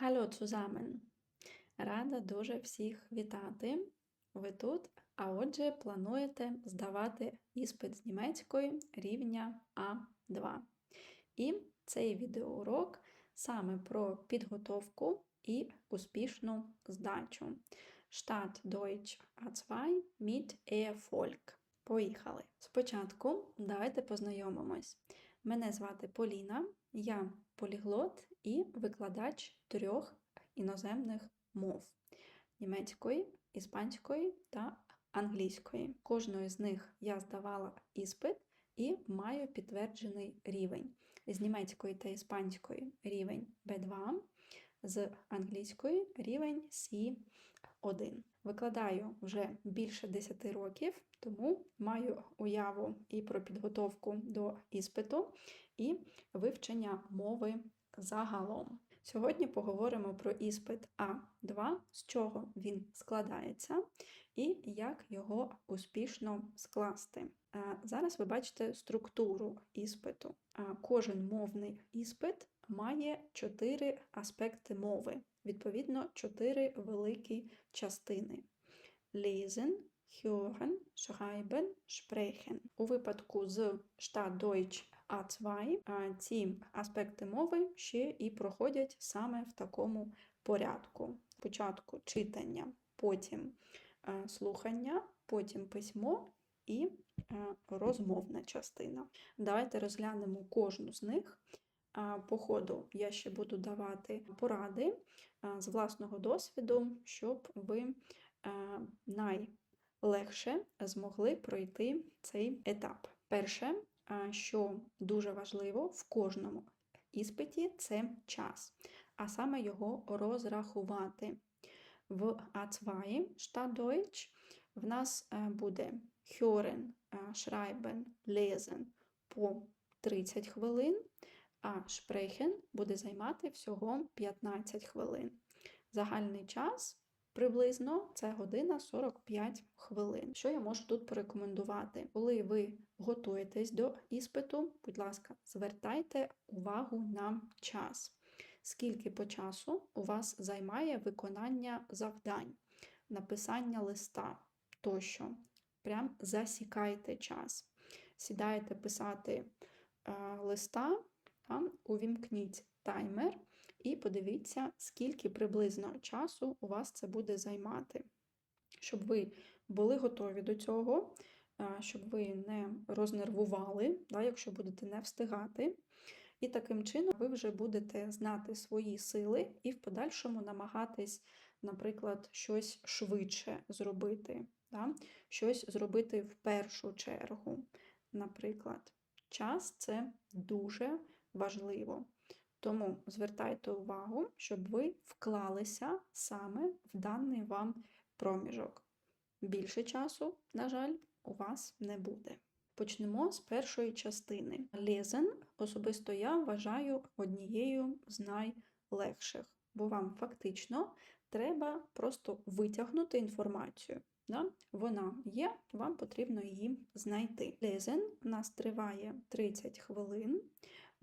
Hallo zusammen! Рада дуже всіх вітати. Ви тут, а отже, плануєте здавати іспит з німецької рівня А2. І цей відеоурок саме про підготовку і успішну здачу. Stadt Deutsch A2 mit Erfolg. Поїхали! Спочатку давайте познайомимось. Мене звати Поліна, я поліглот і викладач трьох іноземних мов німецької, іспанської та англійської. Кожної з них я здавала іспит і маю підтверджений рівень. З німецької та іспанської рівень B2, з англійської рівень C1. Викладаю вже більше 10 років, тому маю уяву і про підготовку до іспиту, і вивчення мови загалом. Сьогодні поговоримо про іспит А2, з чого він складається і як його успішно скласти. Е, Зараз ви бачите структуру іспиту. Е, Кожен мовний іспит має чотири аспекти мови, відповідно, чотири великі частини: lesen, hören, schreiben, sprechen. У випадку з Stadt Deutsch А2 ці аспекти мови ще і проходять саме в такому порядку. Спочатку читання, потім е, слухання, потім письмо і е, розмовна частина. Давайте розглянемо кожну з них. По ходу я ще буду давати поради з власного досвіду, щоб ви найлегше змогли пройти цей етап. Перше, що дуже важливо в кожному іспиті, це час, а саме його розрахувати. В А2 Stadtdeutsch в нас е, буде е, schreiben, lesen по 30 хвилин, а sprechen буде займати всього 15 хвилин. Загальний час приблизно це година 45 хвилин. Що я можу тут порекомендувати? Коли ви готуєтесь до іспиту, будь ласка, звертайте увагу на час. Скільки по часу у вас займає виконання завдань, написання листа тощо. Прям засікайте час. Сідаєте писати е, листа, там увімкніть таймер і подивіться, скільки приблизно часу у вас це буде займати. Щоб ви були готові до цього, е, щоб ви не рознервували, да, якщо будете не встигати. І таким чином ви вже будете знати свої сили і в подальшому намагатись, наприклад, щось швидше зробити, да? щось зробити в першу чергу. Наприклад, час це дуже важливо. Тому звертайте увагу, щоб ви вклалися саме в даний вам проміжок. Більше часу, на жаль, у вас не буде. Почнемо з першої частини. Лезен особисто я вважаю однією з найлегших, бо вам фактично треба просто витягнути інформацію. Да? Вона є, вам потрібно її знайти. Лезен у нас триває 30 хвилин,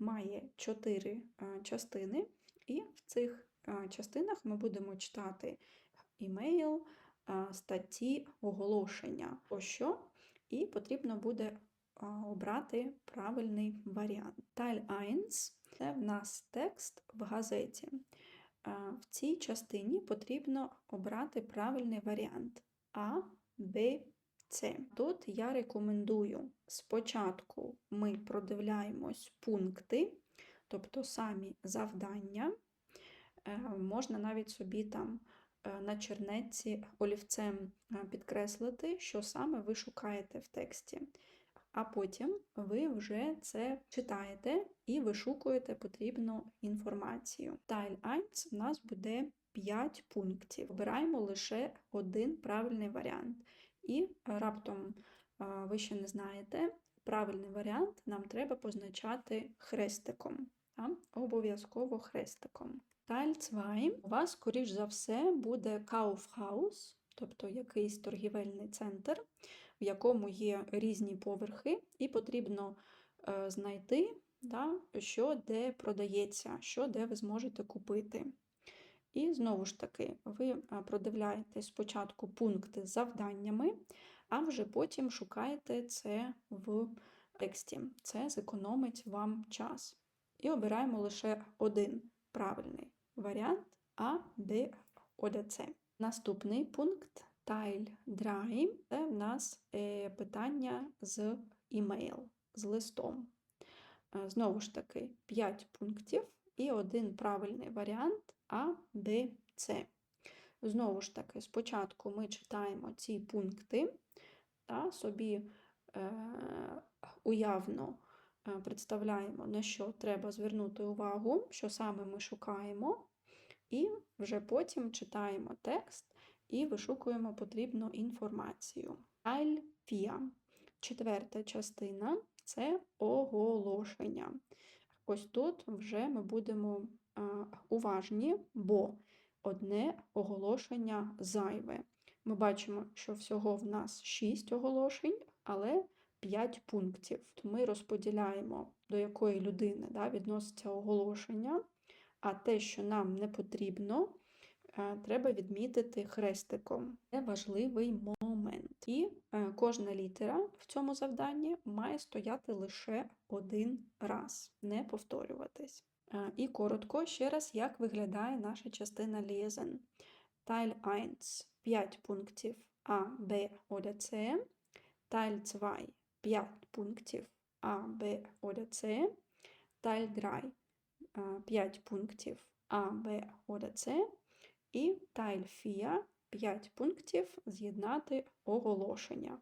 має 4 частини, і в цих частинах ми будемо читати імейл, статті, оголошення, тощо і потрібно буде обрати правильний варіант. Teil 1 – це в нас текст в газеті. В цій частині потрібно обрати правильний варіант А, Б, С. Тут я рекомендую спочатку ми продивляємось пункти, тобто самі завдання. Е, можна навіть собі там е, на чернетці олівцем е, підкреслити, що саме ви шукаєте в тексті. А потім ви вже це читаєте і вишукуєте потрібну інформацію. Тайль 1 у нас буде 5 пунктів. Обираємо лише один правильний варіант. І раптом ви ще не знаєте, правильний варіант нам треба позначати хрестиком. Обов'язково хрестиком. Таль 2 у вас, скоріш за все, буде Kaufhaus, тобто якийсь торгівельний центр, в якому є різні поверхи, і потрібно е, знайти, да, що де продається, що де ви зможете купити. І знову ж таки, ви продивляєте спочатку пункти з завданнями, а вже потім шукаєте це в тексті. Це зекономить вам час. І обираємо лише один правильний варіант А, Оля, С. Наступний пункт Тайль Драй це в нас е, питання з імейл, з листом. Е, знову ж таки, 5 пунктів і один правильний варіант А, Б, С. Знову ж таки, спочатку ми читаємо ці пункти та собі е, уявно е, представляємо, на що треба звернути увагу, що саме ми шукаємо, і вже потім читаємо текст і вишукуємо потрібну інформацію. Альфія. Четверта частина це оголошення. Ось тут вже ми будемо уважні, бо одне оголошення зайве. Ми бачимо, що всього в нас 6 оголошень, але 5 пунктів. Ми розподіляємо, до якої людини да, відноситься оголошення, а те, що нам не потрібно, е, треба відмітити хрестиком. Це важливий момент. І е, кожна літера в цьому завданні має стояти лише один раз, не повторюватись. І коротко ще раз, як виглядає наша частина лєзен. Teil 1 – 5 пунктів А, Б, Оля, С. Teil 2 – 5 пунктів А, Б, Оля, С. Teil 3 – 5 пунктів А, Б, Оля, С. І Teil 4 – 5 пунктів з'єднати оголошення.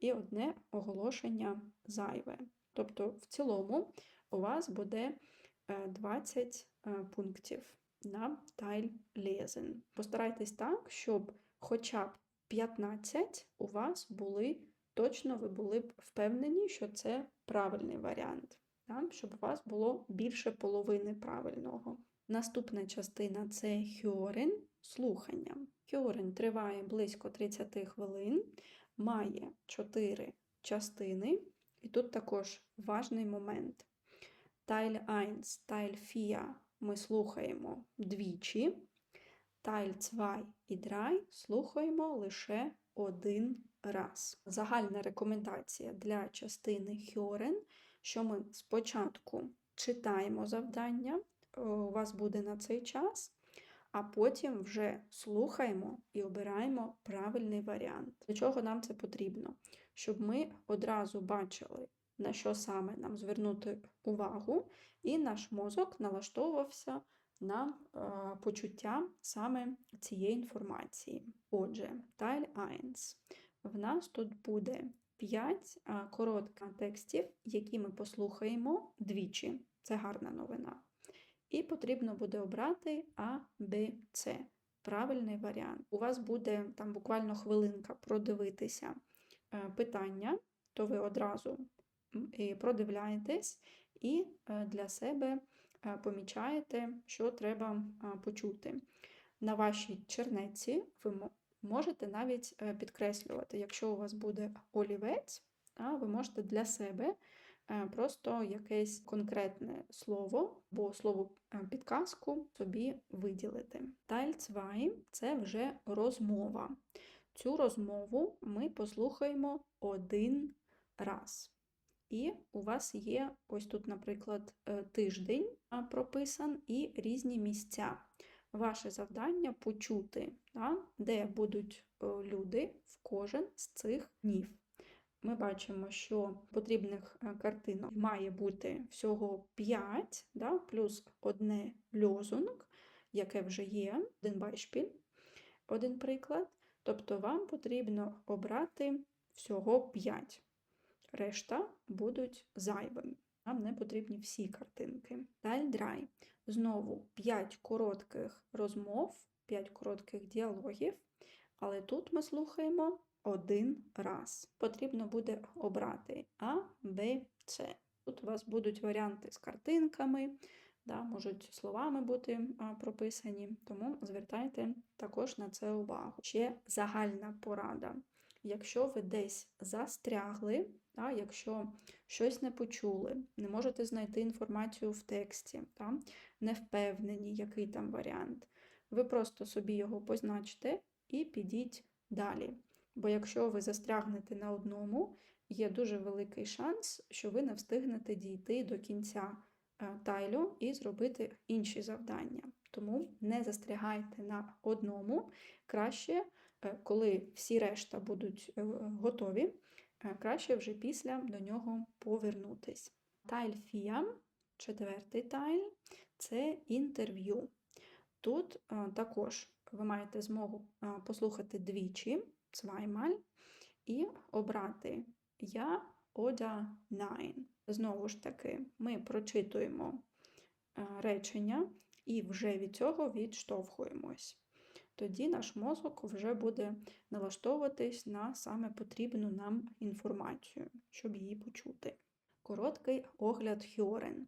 І одне оголошення зайве. Тобто, в цілому у вас буде 20 е, е, пунктів на Teil lesen. Постарайтесь так, щоб хоча б 15 у вас були, точно ви були б впевнені, що це правильний варіант, так? щоб у вас було більше половини правильного. Наступна частина це хьорен слухання. Хьорен триває близько 30 хвилин, має 4 частини, і тут також важний момент. Тайль 1, тайль 4 ми слухаємо двічі, тайль 2 і драй слухаємо лише один раз. Загальна рекомендація для частини Хьорен, що ми спочатку читаємо завдання, е, у вас буде на цей час, а потім вже слухаємо і обираємо правильний варіант. Для чого нам це потрібно? Щоб ми одразу бачили, на що саме нам звернути увагу, і наш мозок налаштовувався на е, почуття саме цієї інформації. Отже, Teil 1. В нас тут буде 5 е, коротких текстів, які ми послухаємо двічі. Це гарна новина. І потрібно буде обрати А, Б, С. Правильний варіант. У вас буде там буквально хвилинка продивитися е, питання, то ви одразу продивляєтесь і е, для себе е, помічаєте, що треба почути. На вашій чернеці ви можете навіть е, підкреслювати, якщо у вас буде олівець, ви можете для себе просто якесь конкретне слово або слово підказку собі виділити. Тальцвай це вже розмова. Цю розмову ми послухаємо один раз. І у вас є ось тут, наприклад, е, тиждень прописан і різні місця. Ваше завдання почути, де будуть е, люди в кожен з цих днів. Ми бачимо, що потрібних е, картинок має бути всього 5, да, плюс одне льозунг, яке вже є, один байшпіль, один приклад. Тобто вам потрібно обрати всього 5 решта будуть зайвими. Нам не потрібні всі картинки. Дальдрай. Знову 5 коротких розмов, 5 коротких діалогів, але тут ми слухаємо один раз. Потрібно буде обрати А, Б, С. Тут у вас будуть варіанти з картинками, да, можуть словами бути прописані, тому звертайте також на це увагу. Ще загальна порада. Якщо ви десь застрягли, та, якщо щось не почули, не можете знайти інформацію в тексті, та, не впевнені, який там варіант, ви просто собі його позначте і підіть далі. Бо якщо ви застрягнете на одному, є дуже великий шанс, що ви не встигнете дійти до кінця е, тайлю і зробити інші завдання. Тому не застрягайте на одному. Краще, е, коли всі решта будуть е, готові, краще вже після до нього повернутись. Тайл фіам, четвертий тайл це інтерв'ю. Тут також ви маєте змогу послухати двічі, zweimal, і обрати я Ода Nine. Знову ж таки, ми прочитуємо речення і вже від цього відштовхуємось. Тоді наш мозок вже буде налаштовуватись на саме потрібну нам інформацію, щоб її почути. Короткий огляд Хьорен.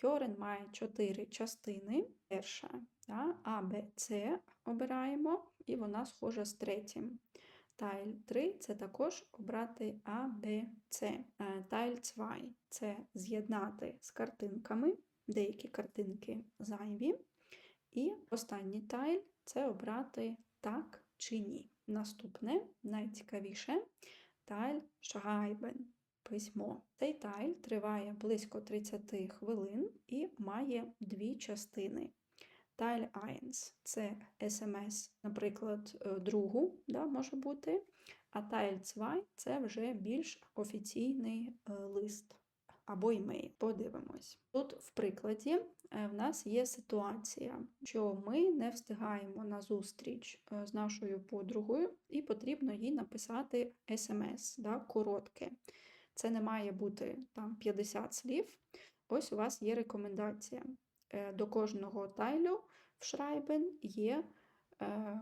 Хьорен має чотири частини. Перша да, А, Б, С обираємо, і вона схожа з третім. Тайл 3 це також обрати А, Б, С. Е, Тайл 2 це з'єднати з картинками, деякі картинки зайві. І останній тайл це обрати так чи ні. Наступне, найцікавіше, тайл schreiben – письмо. Цей тайл триває близько 30 хвилин і має дві частини. Тайл 1 – це смс, наприклад, е, другу, да, може бути, а тайл 2 – це вже більш офіційний е, лист або імейл. Подивимось. Тут, в прикладі, е, в нас є ситуація, що ми не встигаємо на зустріч е, з нашою подругою, і потрібно їй написати смс, да, коротке. Це не має бути там 50 слів. Ось у вас є рекомендація. Е, До кожного тайлю в Шрайбен є, е,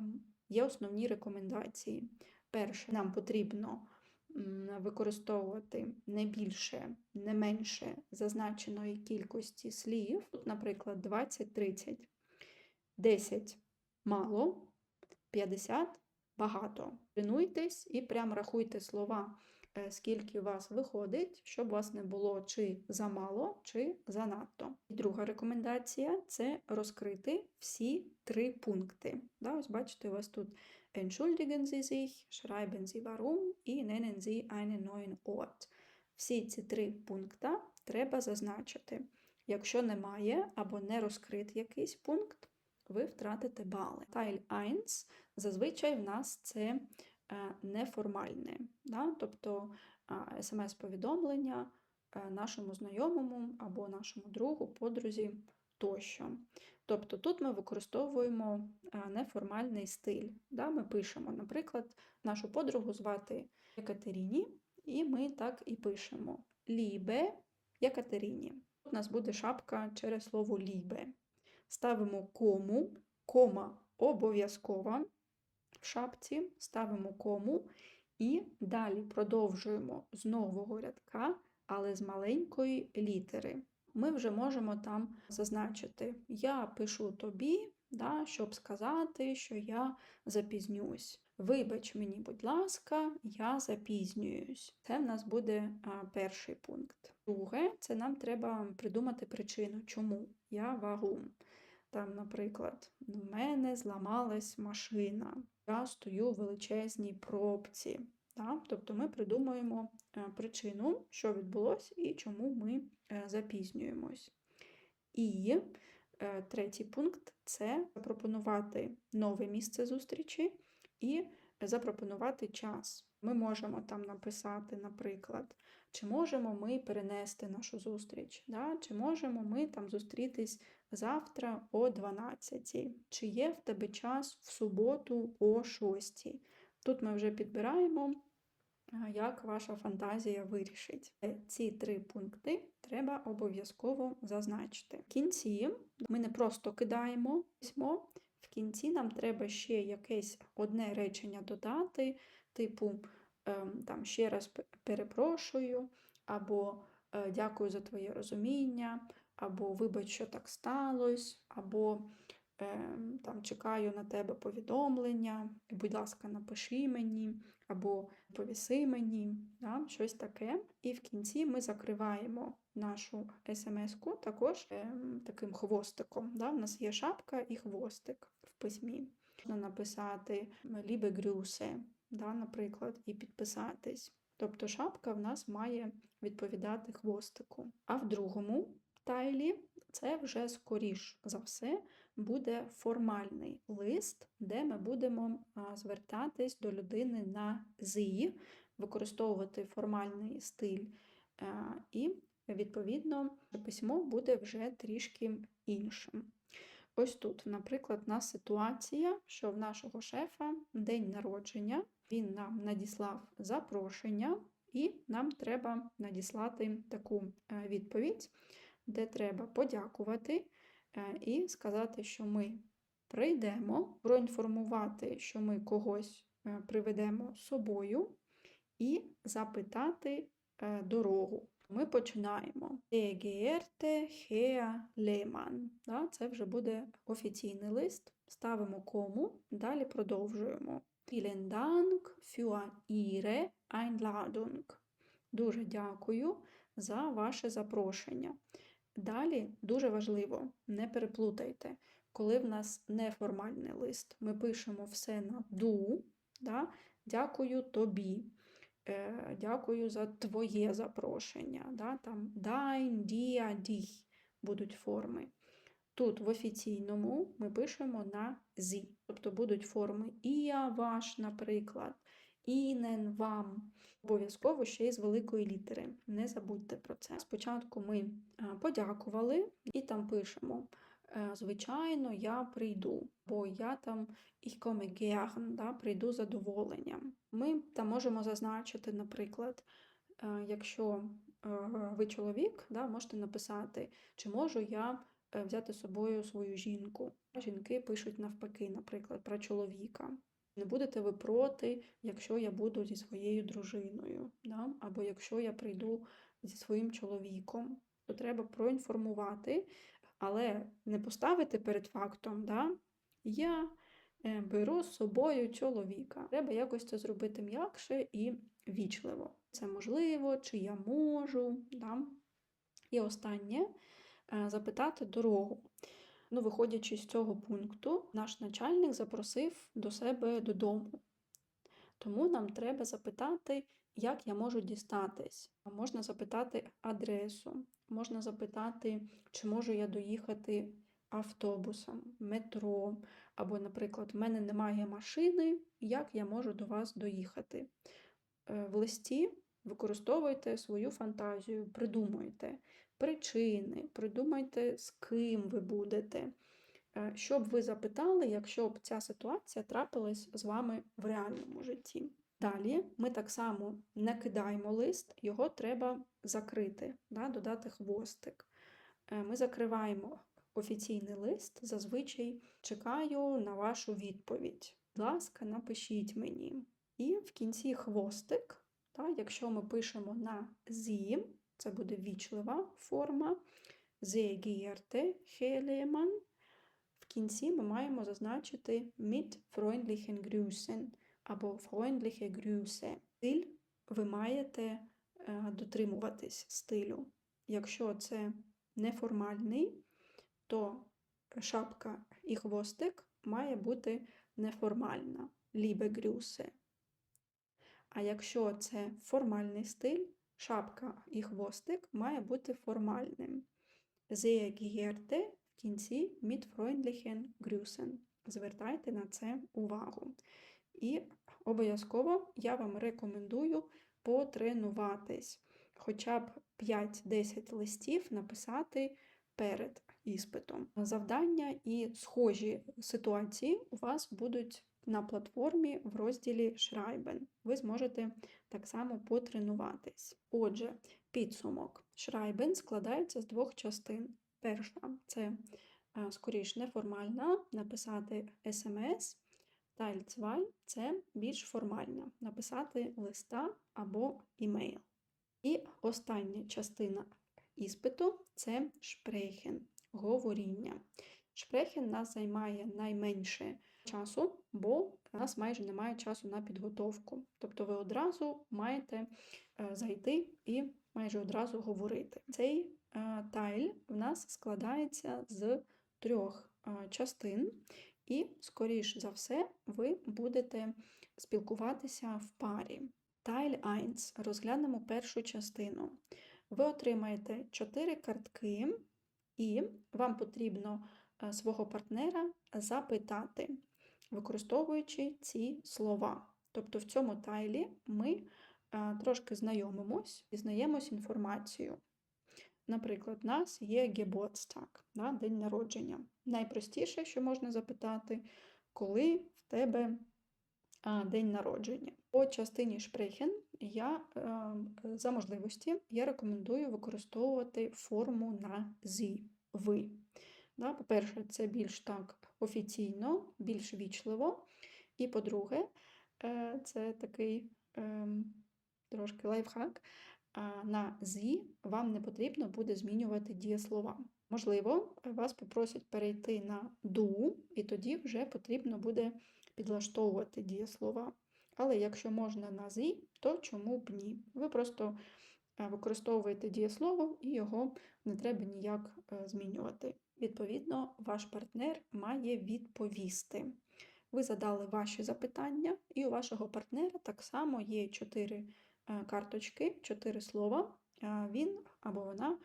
є основні рекомендації. Перше, нам потрібно використовувати не більше, не менше зазначеної кількості слів, наприклад, 20-30, 10 мало, 50 багато. Тренуйтесь і прям рахуйте слова, скільки у вас виходить, щоб у вас не було чи замало, чи занадто. І друга рекомендація це розкрити всі три пункти. Да, ось бачите, у вас тут Entschuldigen Sie sich, schreiben Sie warum і nennen Sie einen neuen Ort. Всі ці три пункти треба зазначити. Якщо немає або не розкрит якийсь пункт, ви втратите бали. Тайл 1 зазвичай в нас це е, неформальне, да? тобто е, смс-повідомлення е, нашому знайомому або нашому другу, подрузі тощо. Тобто тут ми використовуємо е, неформальний стиль. Да? Ми пишемо, наприклад, нашу подругу звати Екатерині, і ми так і пишемо Лібе Екатерині. Тут у нас буде шапка через слово лібе. Ставимо кому, кома обов'язкова в шапці, ставимо кому і далі продовжуємо з нового рядка, але з маленької літери. Ми вже можемо там зазначити: Я пишу тобі, да, щоб сказати, що я запізнюсь. Вибач мені, будь ласка, я запізнююсь. Це в нас буде а, перший пункт. Друге, це нам треба придумати причину, чому я вагу. Там, наприклад, в мене зламалась машина, я стою в величезній пробці. Да? Тобто ми придумуємо е, причину, що відбулося і чому ми е, запізнюємось. І е, третій пункт це запропонувати нове місце зустрічі і запропонувати час. Ми можемо там написати, наприклад, чи можемо ми перенести нашу зустріч, да? чи можемо ми там зустрітись завтра о 12, чи є в тебе час в суботу о 6. Тут ми вже підбираємо, як ваша фантазія вирішить. Е, Ці три пункти треба обов'язково зазначити. В кінці ми не просто кидаємо письмо, в кінці нам треба ще якесь одне речення додати, типу ем, там ще раз перепрошую, або е, дякую за твоє розуміння, або вибач, що так сталося, або ем, там чекаю на тебе повідомлення, будь ласка, напиши мені, або повіси мені, да, щось таке. І в кінці ми закриваємо нашу смс-ку також ем, таким хвостиком. Да? У нас є шапка і хвостик. В письмі. Можна написати Liebe Grüße, да, наприклад, і підписатись. Тобто шапка в нас має відповідати хвостику. А в другому тайлі це вже скоріш за все буде формальний лист, де ми будемо звертатись до людини на «зі», використовувати формальний стиль, і, відповідно, письмо буде вже трішки іншим. Ось тут, наприклад, у нас ситуація, що в нашого шефа день народження, він нам надіслав запрошення, і нам треба надіслати таку е, відповідь, де треба подякувати е, і сказати, що ми прийдемо, проінформувати, що ми когось е, приведемо з собою, і запитати е, дорогу. Ми починаємо. Herr Lehmann. Да, це вже буде офіційний лист. Ставимо кому, далі продовжуємо. Vielen Dank für Ihre. Дуже дякую за ваше запрошення. Далі дуже важливо, не переплутайте, коли в нас неформальний лист, ми пишемо все на ду, да? дякую тобі. Е, Дякую за твоє запрошення. Да? Там dein, dia, dich будуть форми. Тут в офіційному ми пишемо на зі, тобто будуть форми «ія», «ваш», наприклад, «інен», «вам». Обов'язково ще й з великої літери. Не забудьте про це. Спочатку ми е, подякували і там пишемо. е, Звичайно, я прийду, бо я там ich komme gern, да, прийду задоволенням. Ми там можемо зазначити, наприклад, е, якщо ви чоловік, да, можете написати, чи можу я взяти з собою свою жінку. Жінки пишуть навпаки, наприклад, про чоловіка. Не будете ви проти, якщо я буду зі своєю дружиною, да? або якщо я прийду зі своїм чоловіком, то треба проінформувати, але не поставити перед фактом, да? я е, беру з собою чоловіка. Треба якось це зробити м'якше і вічливо. Це можливо, чи я можу. Да? І останнє е, запитати дорогу. Ну, виходячи з цього пункту, наш начальник запросив до себе додому. Тому нам треба запитати, як я можу дістатись. Можна запитати адресу, можна запитати, чи можу я доїхати автобусом, метро, або, наприклад, в мене немає машини, як я можу до вас доїхати. Е, В листі використовуйте свою фантазію, придумуйте причини, придумайте, з ким ви будете. Е, Що б ви запитали, якщо б ця ситуація трапилась з вами в реальному житті. Далі ми так само накидаємо лист, його треба закрити, да, додати хвостик. Е, Ми закриваємо офіційний лист, зазвичай чекаю на вашу відповідь. Будь ласка, напишіть мені. І в кінці хвостик, та, якщо ми пишемо на зі, це буде вічлива форма. Sehr geehrte. В кінці ми маємо зазначити mit freundlichen Grüßen або freundliche Grüße. Стиль ви маєте е, дотримуватись стилю. Якщо це неформальний, то шапка і хвостик має бути неформальна. Liebe Grüße. А якщо це формальний стиль, шапка і хвостик має бути формальним. Sehr geehrte в кінці mit freundlichen Grüßen. Звертайте на це увагу. І обов'язково я вам рекомендую потренуватись. Хоча б 5-10 листів написати перед іспитом. Завдання і схожі ситуації у вас будуть на платформі в розділі Schreiben. Ви зможете так само потренуватись. Отже, підсумок. Schreiben складається з двох частин. Перша це е, скоріш неформальна, написати SMS. Teil 2 – це більш формальна, написати листа або імейл. І остання частина іспиту це шпрехен, говоріння. Шпрехен нас займає найменше часу, бо у нас майже немає часу на підготовку. Тобто ви одразу маєте е, зайти і майже одразу говорити. Цей е, тайль в нас складається з трьох е, частин, і, скоріш за все, ви будете спілкуватися в парі. Тайль 1. Розглянемо першу частину. Ви отримаєте 4 картки, і вам потрібно свого партнера запитати, використовуючи ці слова. Тобто в цьому тайлі ми е, трошки знайомимось, дізнаємось інформацію. Наприклад, у нас є Geburtstag, да, день народження. Найпростіше, що можна запитати, коли в тебе день народження. По частині Sprechen я е, за можливості я рекомендую використовувати форму на «sie», ви. По-перше, це більш так офіційно, більш вічливо. І по-друге, е, це такий е, трошки лайфхак. На «sie» вам не потрібно буде змінювати дієслова. Можливо, вас попросять перейти на «du», і тоді вже потрібно буде підлаштовувати дієслова. Але якщо можна на «sie», то чому б ні? Ви просто е, використовуєте дієслово і його не треба ніяк е, змінювати. Відповідно, ваш партнер має відповісти. Ви задали ваші запитання, і у вашого партнера так само є чотири е, карточки, чотири слова. Він або вона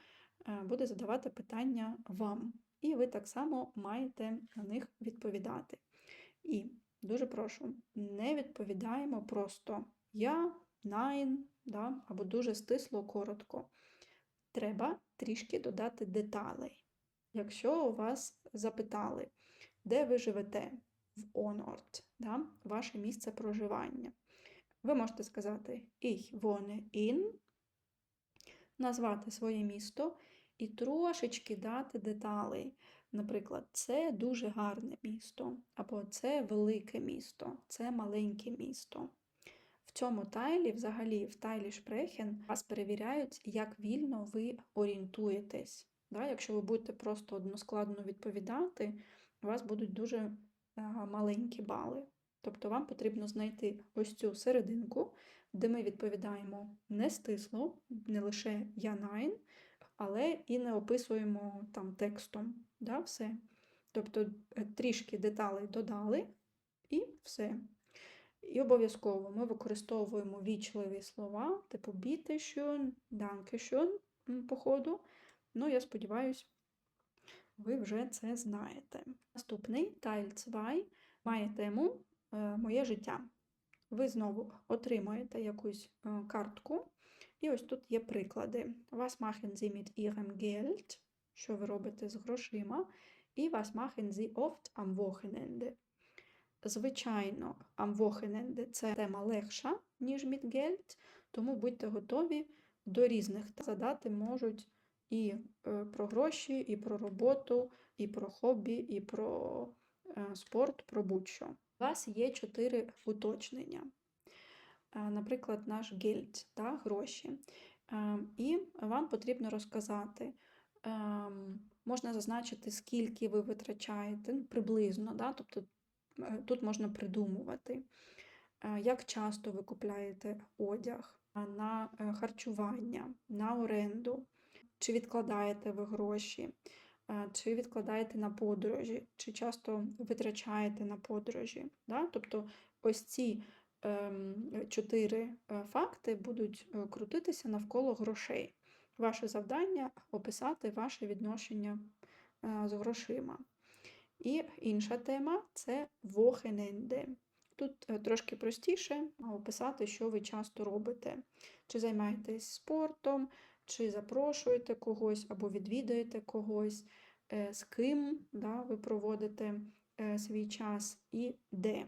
буде задавати питання вам. І ви так само маєте на них відповідати. І дуже прошу, не відповідаємо просто я, найн, да, або дуже стисло, коротко. Треба трішки додати деталей. Якщо у вас запитали, де ви живете в Онорт, да, ваше місце проживання, ви можете сказати Ich wohne in, назвати своє місто і трошечки дати деталей. Наприклад, це дуже гарне місто, або це велике місто, це маленьке місто. В цьому тайлі, взагалі, в тайлі Шпрехен, вас перевіряють, як вільно ви орієнтуєтесь. Да? Якщо ви будете просто односкладно відповідати, у вас будуть дуже маленькі бали. Тобто вам потрібно знайти ось цю серединку, де ми відповідаємо не стисло, не лише я найн, але і не описуємо там текстом. Да, все. Тобто е, трішки деталей додали і все. І обов'язково ми використовуємо вічливі слова, типу bitteschön, dankeschön по ходу. Ну, я сподіваюся, ви вже це знаєте. Наступний Teil 2 має тему е, Моє життя. Ви знову отримуєте якусь е, картку, і ось тут є приклади. Was machen Sie mit Ihrem Geld? Що ви робите з грошима? І was machen Sie oft am Wochenende? Звичайно, am Wochenende – це тема легша, ніж mit Geld, тому будьте готові до різних. Задати можуть і е, про гроші, і про роботу, і про хобі, і про е, спорт, про будь-що. У вас є чотири уточнення. Е, наприклад, наш гельд, та, гроші. І вам потрібно розказати, ем, можна зазначити, скільки ви витрачаєте, ну, приблизно, да? тобто тут можна придумувати, як часто ви купляєте одяг на харчування, на оренду, чи відкладаєте ви гроші, чи відкладаєте на подорожі, чи часто витрачаєте на подорожі. Да? Тобто ось ці ем, чотири е, факти будуть е, крутитися навколо грошей. Ваше завдання описати ваше відношення е, з грошима. І інша тема це вохененде. Тут трошки простіше описати, що ви часто робите. Чи займаєтесь спортом, чи запрошуєте когось, або відвідаєте когось, е, з ким да, ви проводите е, свій час і де.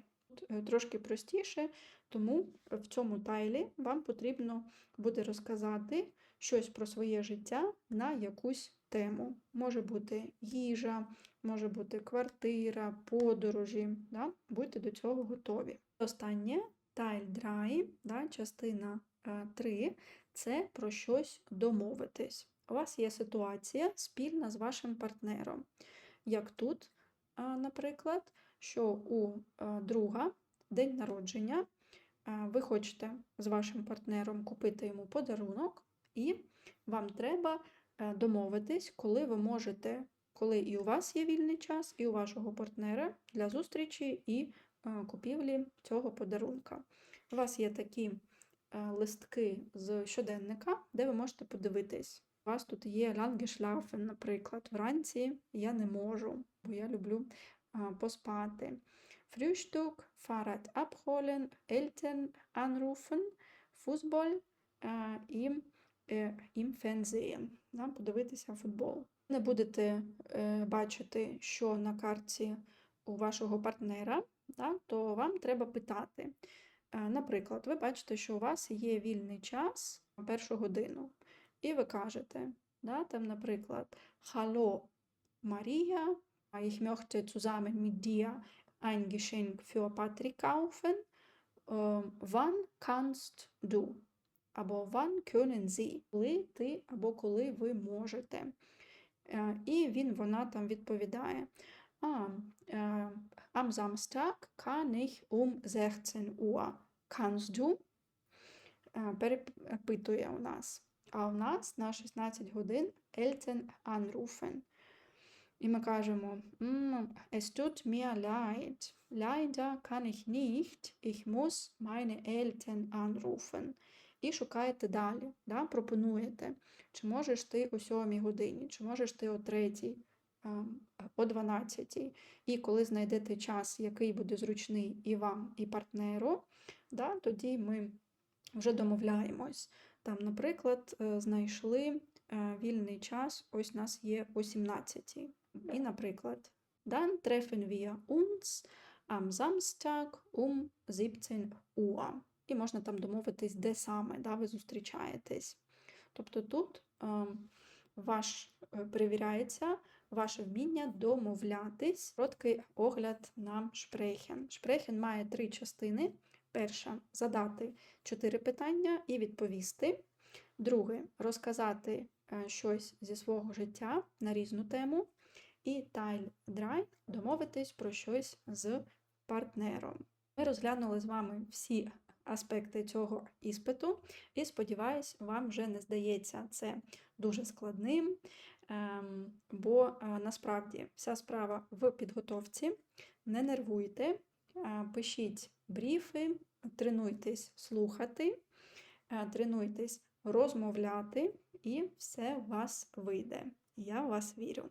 Е, трошки простіше, тому в цьому тайлі вам потрібно буде розказати щось про своє життя на якусь тему. Може бути їжа, може бути квартира, подорожі. Да? Будьте до цього готові. Останнє тайль драй, да, частина 3 це про щось домовитись. У вас є ситуація спільна з вашим партнером. Як тут, наприклад, що у друга день народження ви хочете з вашим партнером купити йому подарунок, і вам треба е, домовитись, коли ви можете коли і у вас є вільний час, і у вашого партнера для зустрічі і е, купівлі цього подарунка. У вас є такі листки з щоденника, де ви можете подивитись. У вас тут є Langeschlafen, наприклад, вранці я не можу, бо я люблю поспати. Frühstück, Fahrrad abholen, Eltern anrufen, Fußball е, і е, im подивитися футбол. Не будете е, бачити, що на картці у вашого партнера, то вам треба питати. Е, Наприклад, ви бачите, що у вас є вільний час першу годину, і ви кажете, да, там, наприклад, Hallo Maria, ich möchte zusammen mit dir ein Geschenk für Patrick kaufen. Або wann können Sie? Коли ти або коли ви можете. Е, І він, вона там відповідає. А, am Samstag kann ich um 16 Uhr. Kannst du? Е, Перепитує у нас. А у нас на 16 годин Eltern anrufen. І ми кажемо, «М, es tut mir leid. Leider kann ich nicht. Ich muss meine Eltern anrufen. І шукаєте далі, да? пропонуєте, чи можеш ти о 7 годині, чи можеш ти о 3, о 12. І коли знайдете час, який буде зручний і вам, і партнеру, да? тоді ми вже домовляємось. Там, наприклад, е, знайшли е, вільний час, ось у нас є о 17. І, наприклад, dann treffen wir uns am Samstag um 17 Uhr. І можна там домовитись, де саме да, ви зустрічаєтесь. Тобто тут е, ваш перевіряється ваше вміння домовлятись. Короткий огляд на шпрехен. Шпрехен має три частини. Перша задати чотири питання і відповісти. Друге розказати е, щось зі свого життя на різну тему. І тайль драй домовитись про щось з партнером. Ми розглянули з вами всі аспекти цього іспиту, і сподіваюсь, вам вже не здається це дуже складним, ем, бо е, насправді вся справа в підготовці. Не нервуйте, е, пишіть бріфи, тренуйтесь слухати, е, тренуйтесь розмовляти, і все у вас вийде. Я в вас вірю.